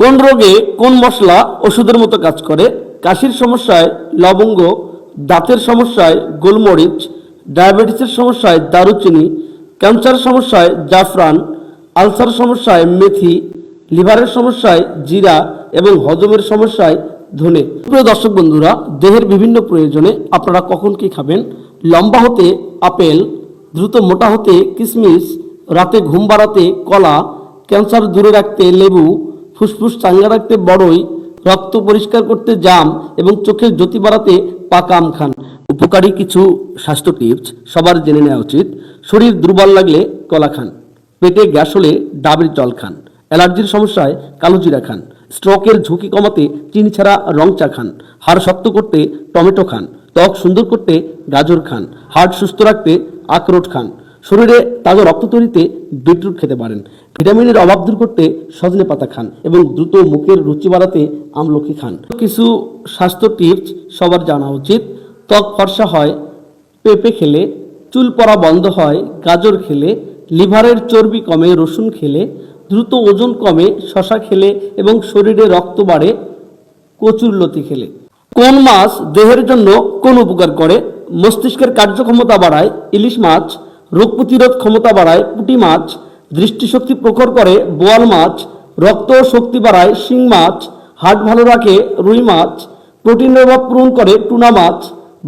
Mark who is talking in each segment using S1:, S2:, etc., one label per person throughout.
S1: কোন রোগে কোন মশলা ওষুধের মতো কাজ করে? কাশির সমস্যায় লবঙ্গ, দাঁতের সমস্যায় গোলমরিচ, ডায়াবেটিসের সমস্যায় দারুচিনি, ক্যান্সার সমস্যায় জাফরান, আলসার সমস্যায় মেথি, লিভারের সমস্যায় জিরা এবং হজমের সমস্যায় ধনে। প্রিয় দর্শক বন্ধুরা, দেহের বিভিন্ন প্রয়োজনে আপনারা কখন কি খাবেন? লম্বা হতে আপেল, দ্রুত মোটা হতে কিশমিশ রাতে ঘুম বাড়াতে কলা, ক্যান্সার দূরে রাখতে লেবু ফুসফুস চাঙ্গা রাখতে বড়ই রক্ত পরিষ্কার করতে জাম এবং চোখের জ্যোতি বাড়াতে পাকা আম খান। উপকারী কিছু স্বাস্থ্য টিপস সবার জেনে নেওয়া উচিত। শরীর দুর্বল লাগলে কলা খান। পেটে গ্যাস হলে ডাবের জল খান। অ্যালার্জির সমস্যায় কালো জিরা খান। স্ট্রোকের ঝুঁকি কমাতে চিনি ছাড়া রং চা খান। হাড় শক্ত করতে টমেটো খান। ত্বক সুন্দর করতে গাজর খান। হার্ট সুস্থ রাখতে আখরোট খান। শরীরে তাজা রক্ত তৈরিতে বিটরুট খেতে পারেন। ভিটামিনের অভাব দূর করতে সজনে পাতা খান এবং দ্রুত মুখের রুচি বাড়াতে আমলকি খান। কিছু স্বাস্থ্য টিপস সবার জানা উচিত। ত্বক ফর্সা হয়, পেঁপে খেলে, চুল পড়া বন্ধ হয়, গাজর খেলে, লিভারের চর্বি কমে, রসুন খেলে, দ্রুত ওজন কমে, শশা খেলে এবং শরীরে রক্ত বাড়ে, কচুর লতি খেলে। কোন মাছ দেহের জন্য কোন উপকার করে? মস্তিষ্কের কার্যক্ষমতা বাড়ায়, ইলিশ মাছ রোগ প্রতিরোধ ক্ষমতা বাড়ায় পুঁটি মাছ, দৃষ্টিশক্তি প্রখর করে বোয়াল মাছ, রক্ত শক্তি বাড়ায় শিং মাছ হার্ট ভালো রাখে রুই মাছ প্রোটিনের অভাব পূরণ করে টুনা মাছ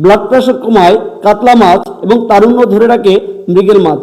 S1: ব্লাড প্রেশার কমায় কাতলা মাছ এবং তারুণ্য ধরে রাখে মৃগেল মাছ।